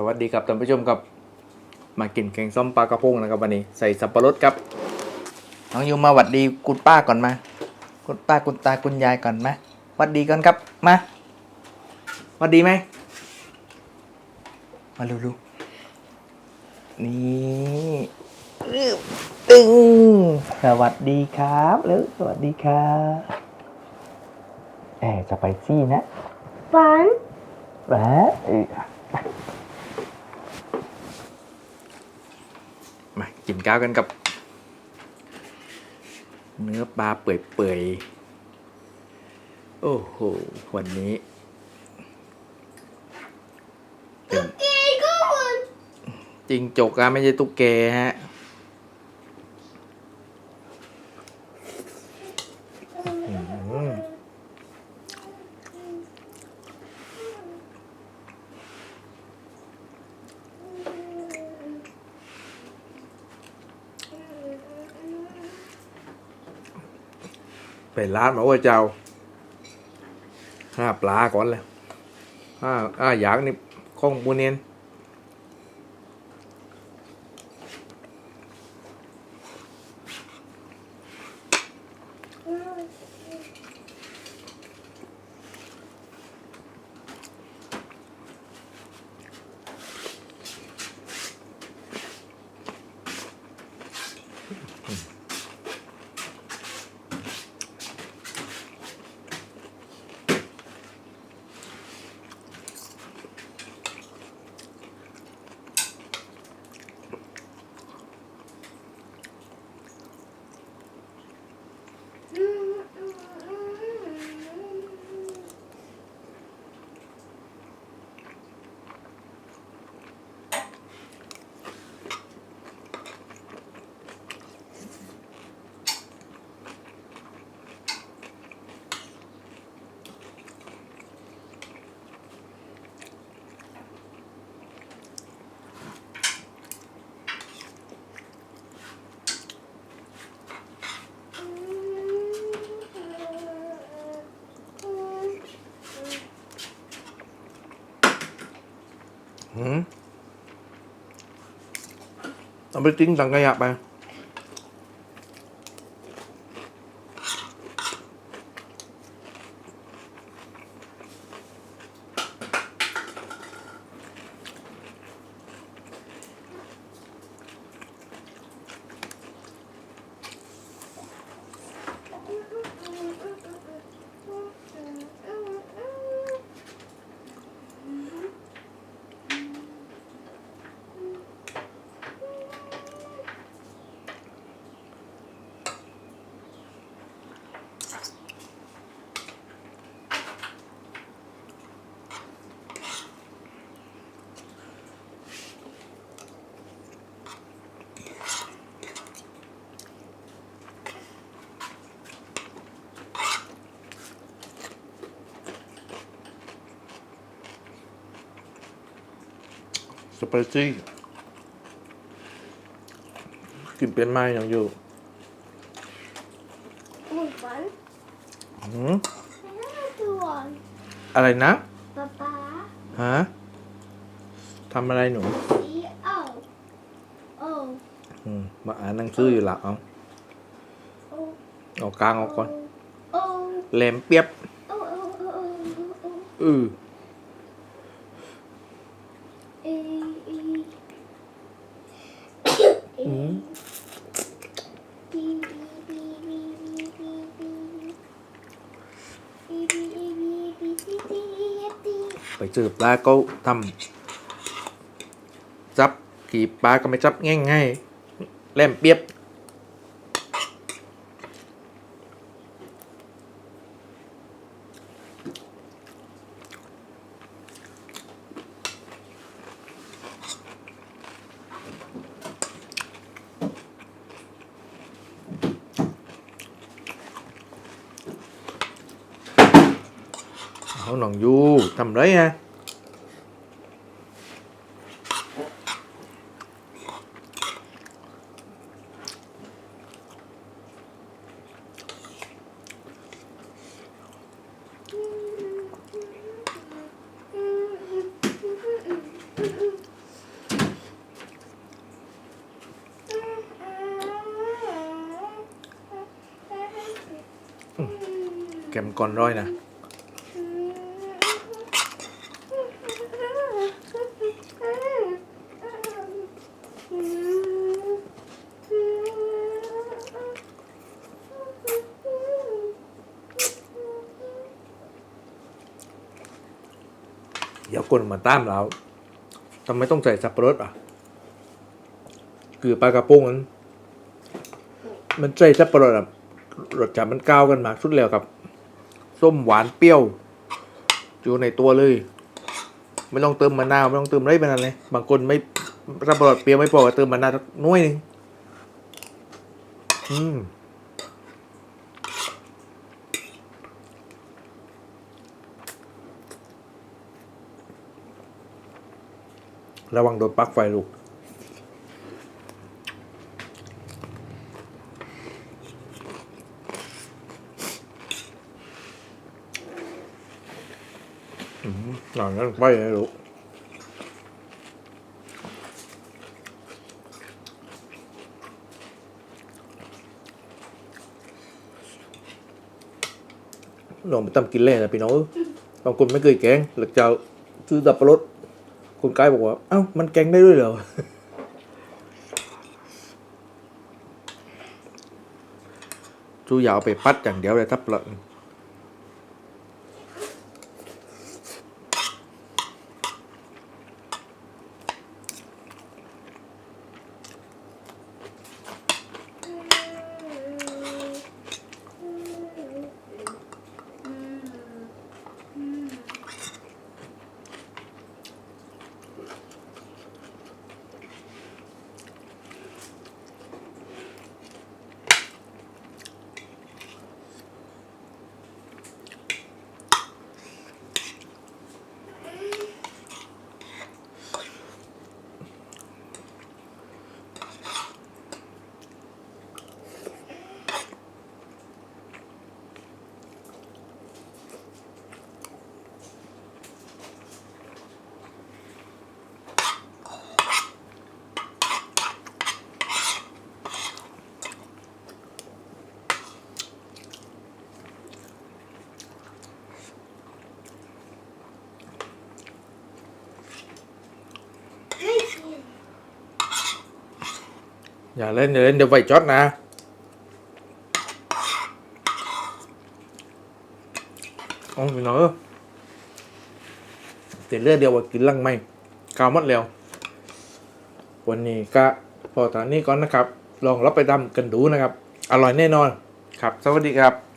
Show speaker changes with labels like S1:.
S1: สวัสดีครับท่านผู้ชมครับ มากินแกงส้มปลากระพงนะครับวันนี้ใส่สับปะรดครับน้องยูมาหวัดดีคุณป้าก่อนมาคุณป้าคุณตาคุณยายก่อนมาหวัดดีก่อนครับมาหวัดดีไหมมาลูลูนี่อึ๊บตึงสวัสดีครับเร็วสวัสดีครับแอบสไปซี่นะ
S2: ฝัน
S1: แหวะเอ้ยมา กินข้าวกันกับ เนื้อปลาเปื่อยๆ โอ้โห วันนี้เป็น
S2: เก๋ก็เหมือน
S1: จริงจกอะไม่ใช่ตุ๊กแกฮะ ไปร้านมาว่าเจ้าห้าปลาก่อนเลยห้าอ้าอยากนี่ข้องบูเนียน เอาไปทิ้งสังขยะไป สไปซี่กินเป็นไหมอย่างอยู่
S2: เหมือนฝัน
S1: หืม
S2: แล้วตัว
S1: อะไรนะ
S2: ป๊าป๊า
S1: ฮะทำอะไรหนู
S2: สีเอาโอ้
S1: อืมมาอ่านหนังสืออยู่ละเอา
S2: โอ้
S1: เอากลางเอาก่อน
S2: โอ้
S1: แหลมเปียบ
S2: โอ้โอ้โอ้โอ้โอ้
S1: อือ ไปซื้อปลาก็ทำจับกี่ปลาก็ไม่จับง่ายๆแหลมเปียบ không nòng du tầm đấy ha. Ừ, kèm còn roi nè. ดี๋ยวคนมาตามเราทำไมต้องใส่สับปะรดอะ คือปลากระพงนั้นมันใส่สับปะรดอะรสชาติมันก้าวกันมากสุดแล้วกับ ส้มหวานเปรี้ยวอยู่ในตัวเลย ไม่ต้องเติมมะนาวไม่ต้องเติมอะไรเป็นอะไรบางคนไม่สับปะรดเปรี้ยวไม่พอก็เติมมะนาวน้อยหนึงอืม ระวังโดนปลั๊กไฟลูกอืมหลังนั้นไปเลยลูกลองไปทำกินเล่นนะพี่น้องบางคนไม่เคยแกงหลักเจ้าซื้อสับปะรด คุณกายบอกว่า เอ้า มันแกงได้ด้วยเหรอ จูอยาวเอาไปปัดอย่างเดียวเลยทับละ อย่าเล่นอย่าเล่นเดี๋ยวไฟช็อตนะ โอ้ยเน้อเออเดี๋ยเลือดเดียวว่ากินลังไม่กาวมัดเร็ว วันนี้ก็พอตอนนี้ก่อนนะครับ ลองรับไปทำกันดูนะครับ อร่อยแน่นอน ครับ สวัสดีครับ